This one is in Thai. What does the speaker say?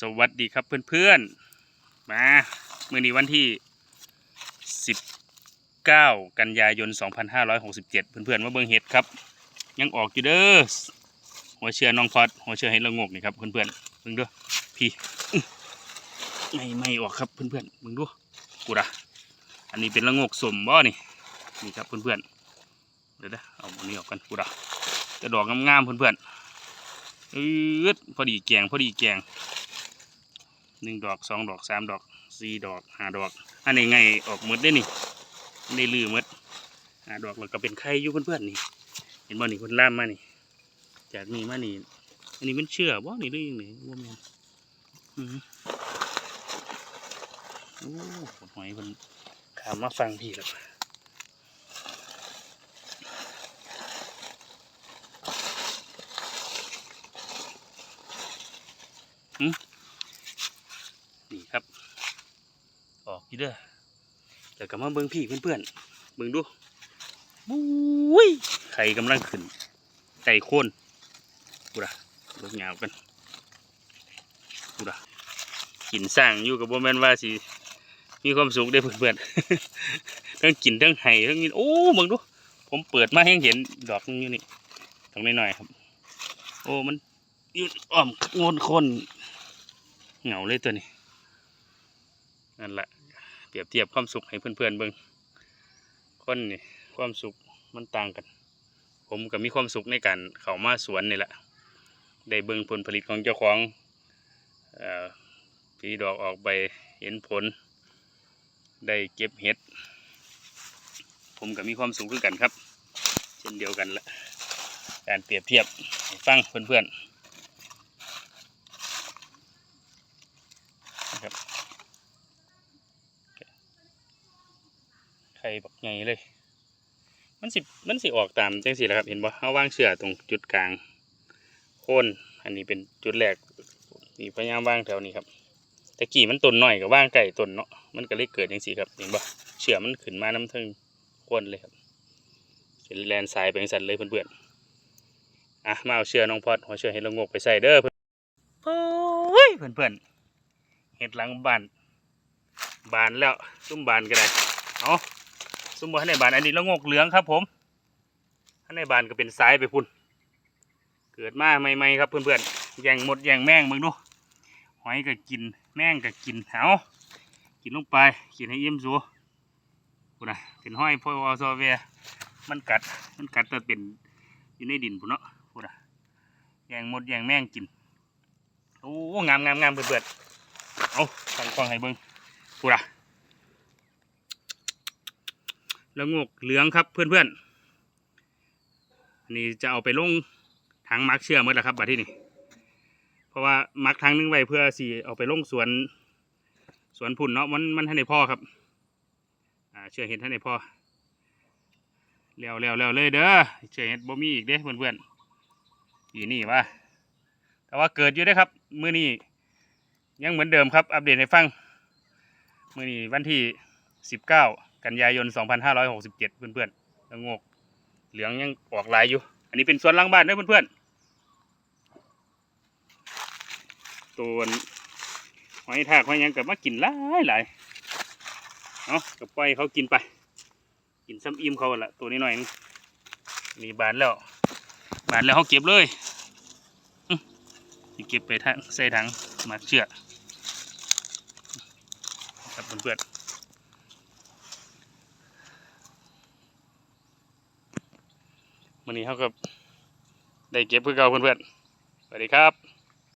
สวัสดีครับเพื่อนๆ มาเมื่อนี้วันที่ 19 กันยายน 2567 เพื่อนๆมาเบิ่งเห็ดครับ ยังออกอยู่เด้อหัวเชือน้องพอดหัวเชือเห็ดละงกนี่ครับเพื่อนๆเบิ่งดูพี่ไม่ไม่ออกครับเพื่อนๆเบิ่งดูกูดะอันนี้เป็นละงกสมบ่นี่นี่ครับเพื่อนๆเดี๋ยวนะเอาอันนี้ออกกันกูดะจะดอกงามๆเพื่อนๆอืดพอดีแกงพอดีแกง หนึ่งดอกสองดอกสามดอกสี่ดอกห้าดอก อันนี้ไงออกหมดได้นี่ได้ลือหมดห้าดอกแล้วก็เป็นไข่อยู่เพื่อนๆนี่ เห็นบ่นี่คนล่ามมานี่จากนี่มานี่ อันนี้มันเชื่อบ่นี่หรือยังไงบ่แม่นอือโอ้หอยมันขามมาฟังพี่แล้ว นี่ครับ ออกอีเด้อเดี๋ยวกลับมาเบิ้งพี่เพื่อนๆเบิ้งดูบุ้ยไข่กำลังขึ้นไก่โคนกูด่ะเบิ้งเงาวกันกูด่ะกินสร้างอยู่กับโบแมนว่าสิมีความสุขได้อเพื่อนๆทั้งกินทั้งไห้ทั้งกินโอ้เบิ้งดู ผมเปิดมาให้เห็นดอกนึงอยู่นี่ตรงนี้หน่อยๆครับ โอ้มันอยืดอ้อมงนคนเหงาเลยตัวนี้นั่นแหละเป รียบเทียบความสุขให้เพื่อนๆเบิ่งคนนี่ความสุขมันต่างกัน ผมก็มีความสุขในการเข้ามาสวนนี่แหละได้เบิ่งผลผลิตของเจ้าของผีดอกออกใบเห็นผล ได้เก็บเห็ด ผมก็มีความสุขคือกันครับ เช่นเดียวกันละการเปรียบเทียบฟังเพื่อนๆครับ ข่บักใหญ่เลย มันสิมันสิออกตามจังสิแหละครับเห็นบ่เอาวางเชือตรงจุดกลางโคนอันนี้เป็นจุดแรกนี่พยายามวางแถวนี้ครับแต่กี่มันต้นหน่อยกับว่างไก่ต้นเนาะมันก็เลยเกิดจังสิครับเห็นบ่เชือมันขึ้นมาน้ำทึงโคนเลยครับเป็นแลนสายไปจังสันเลยเพื่อนๆอะมาเอาเชือน้องพอดหัวเชือกเห็ดละงกไปใส่เด้อเพื่อนโอ้ยเพื่อนๆเห็ดหลังบานบานแล้วซุ่มบานก็ได้ เอา ซุ่มบานในบานอันนี้ละงกเหลืองครับ ผมข้างในบานก็เป็นสายไปพุ่น เกิดมาใหม่ๆครับเพื่อนๆแย่งหมดแย่งแมงมึงดูหอยก็กินแมงก็กินเอากินลงไปกินให้อิ่มสูพุ่นนะเป็นห้อยพอวซอเวียมันกัดมันกัดแต่เป็นอยู่ในดินพุ่นเนาะพุ่นนะแย่งหมดแย่งแมงกินโอ้งามงามงามเพื่อนๆเอาฟังฟังให้เบิ่งพูดอะ แล้วงกเหลืองครับเพื่อนๆอันนี้จะเอาไปลงถังมักเชื่อมื่อละครับบัดที่นี่เพราะว่ามักถังนึงไว้เพื่อสีเอาไปลงสวนสวนผุ่นเนาะมันมันให้ในพ่อครับอ่าเชื่อเห็ดให้ในพ่อเร็วเร็วเร็วเลยเด้อเชื่อเห็ดบ่มีอีกเด้เพื่อนๆอีนี่วะแต่ว่าเกิดอยู่ได้ครับมื้อนี้ยังเหมือนเดิมครับ อัปเดตให้ฟัง มื่อนี้วันที่19กั กันยายน 2567 เพื่อนๆแล้วงกเหลืองยังออกลายอยู่ อันนี้เป็นสวนหลังบ้านเด้อเพื่อนๆตัวหอยทากหอยยังกับมากินหลายหลายเอาะกับปล่อยเขากินไป กินซ้ำอิ่มเขาละตัวนี้หน่อยนี่บานแล้ว บานแล้วเขาเก็บเลยเก็บไปทางใส่ถังมาเชือกครับเพื่อน วันนี้เขาก็ได้เก็บเพื่อเก่าเพื่อนๆสวัสดีครับ